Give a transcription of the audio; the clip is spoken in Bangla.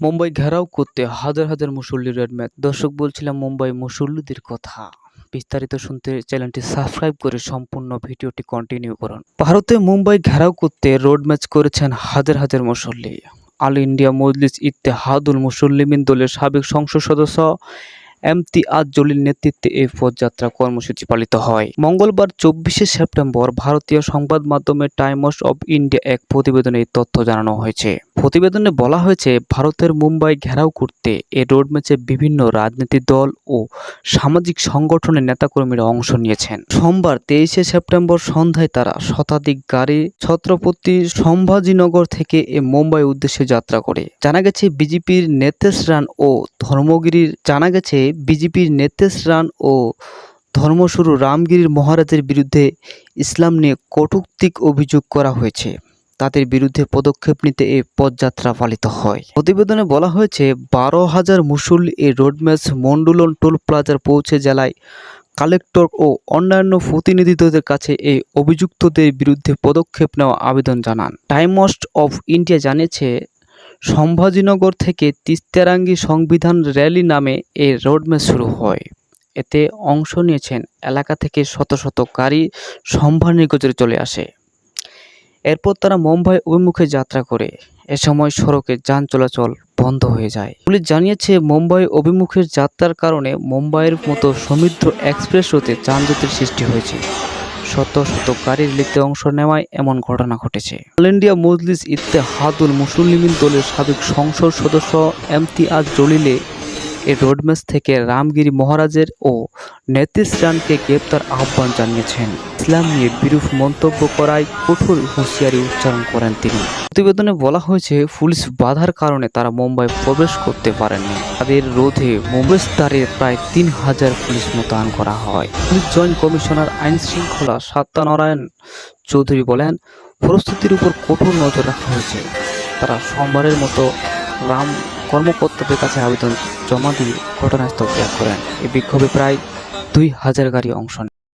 মুম্বাই ঘেরাও করতে হাজার হাজার মুসল্লি রেড ম্যাচ দর্শক বলছিলাম, মুম্বাই মুসল্লিদের কথা। বিস্তারিত শুনতে চ্যানেলটি সাবস্ক্রাইব করে সম্পূর্ণ ভিডিওটি কন্টিনিউ করুন। ভারতে মুম্বাই ঘেরাও করতে রোড ম্যাচ করেছেন হাজার হাজার মুসল্লি। আল ইন্ডিয়া মজলিস ইত্তেহাদুল মুসল্লিমিন দলের সাবেক সংসদ সদস্য এমতিয়াজ জলিল নেতৃত্বে এই পদযাত্রা কর্মসূচি পালিত হয়। মঙ্গলবার চব্বিশে সেপ্টেম্বর ভারতীয় সংবাদ মাধ্যমে টাইমস অব ইন্ডিয়া এক প্রতিবেদনে এই তথ্য জানানো হয়েছে। প্রতিবেদনে বলা হয়েছে, ভারতের মুম্বাই ঘেরাও করতে এ রোড ম্যাচে বিভিন্ন রাজনৈতিক দল ও সামাজিক সংগঠনের নেতাকর্মীরা অংশ নিয়েছেন। সোমবার তেইশে সেপ্টেম্বর সন্ধ্যায় তারা শতাধিক গাড়ি, ছত্রপতি, সম্ভাজিনগর থেকে এ মুম্বাই উদ্দেশ্যে যাত্রা করে। জানা গেছে, বিজেপির নেতেশ রান ও ধর্মগিরির, জানা গেছে বিজেপির নেতেশ রান ও ধর্মশুরু রামগিরির মহারাজের বিরুদ্ধে ইসলাম নিয়ে কটূক্তিক অভিযোগ করা হয়েছে। তাদের বিরুদ্ধে পদক্ষেপ নিতে এই পদযাত্রা পালিত হয়। প্রতিবেদনে বলা হয়েছে, বারো হাজার মুসল্লি এই রোডম্যাচ মন্ডুলন টোল প্লাজার পৌঁছে জেলায় কালেক্টর ও অন্যান্য প্রতিনিধিদের কাছে এই অভিযুক্তদের বিরুদ্ধে পদক্ষেপ নেওয়া আবেদন জানান। টাইমস অফ ইন্ডিয়া জানিয়েছে সম্ভাজিনগর থেকে তিস্তেরাঙ্গি সংবিধান র্যালি নামে এই রোডম্যাচ শুরু হয়। এতে অংশ নিয়েছেন এলাকা থেকে শত শত গাড়ি সম্ভার সম্ভারনিগরে চলে আসে। এরপর তারা মুম্বাই অভিমুখে যাত্রা করে। এ সময় সড়কে যান চলাচল বন্ধ হয়ে যায়। পুলিশ জানিয়েছে, মুম্বাই অভিমুখের যাত্রার কারণে মুম্বাইয়ের মতো সমৃদ্ধ এক্সপ্রেস রোতে যানজটের সৃষ্টি হয়েছে। শত শত গাড়ির লিখতে অংশ নেওয়ায় এমন ঘটনা ঘটেছে। অল ইন্ডিয়া মজলিস ইত্তেহাদুল মুসলিমিন দলের সাবেক সংসদ সদস্য এমতিয়াজ জলিলে এই রোডম্যাচ থেকে রামগিরি মহারাজের ও নেতিশ রানকে গ্রেপ্তার আহ্বান জানিয়েছেন। ইসলাম নিয়ে বিরূপ মন্তব্য করায় কঠোর হুঁশিয়ারি উচ্চারণ করেন তিনি। প্রতিবেদনে বলা হয়েছে, পুলিশ বাধার কারণে তারা মুম্বাই প্রবেশ করতে পারেননি। তাদের রোধে মুম্বাইস্তারে প্রায় তিন হাজার পুলিশ মোতায়েন করা হয়। পুলিশ জয়েন্ট কমিশনার আইন শৃঙ্খলা সত্যনারায়ণ চৌধুরী বলেন, পরিস্থিতির উপর কঠোর নজর রাখা হয়েছে। তারা সোমবারের মতো রাম কর্মকর্তাদের কাছে আবেদন জমা দিয়ে ঘটনাস্থল ত্যাগ করেন। এই বিক্ষোভে প্রায় দুই হাজার গাড়ি অংশ নেয়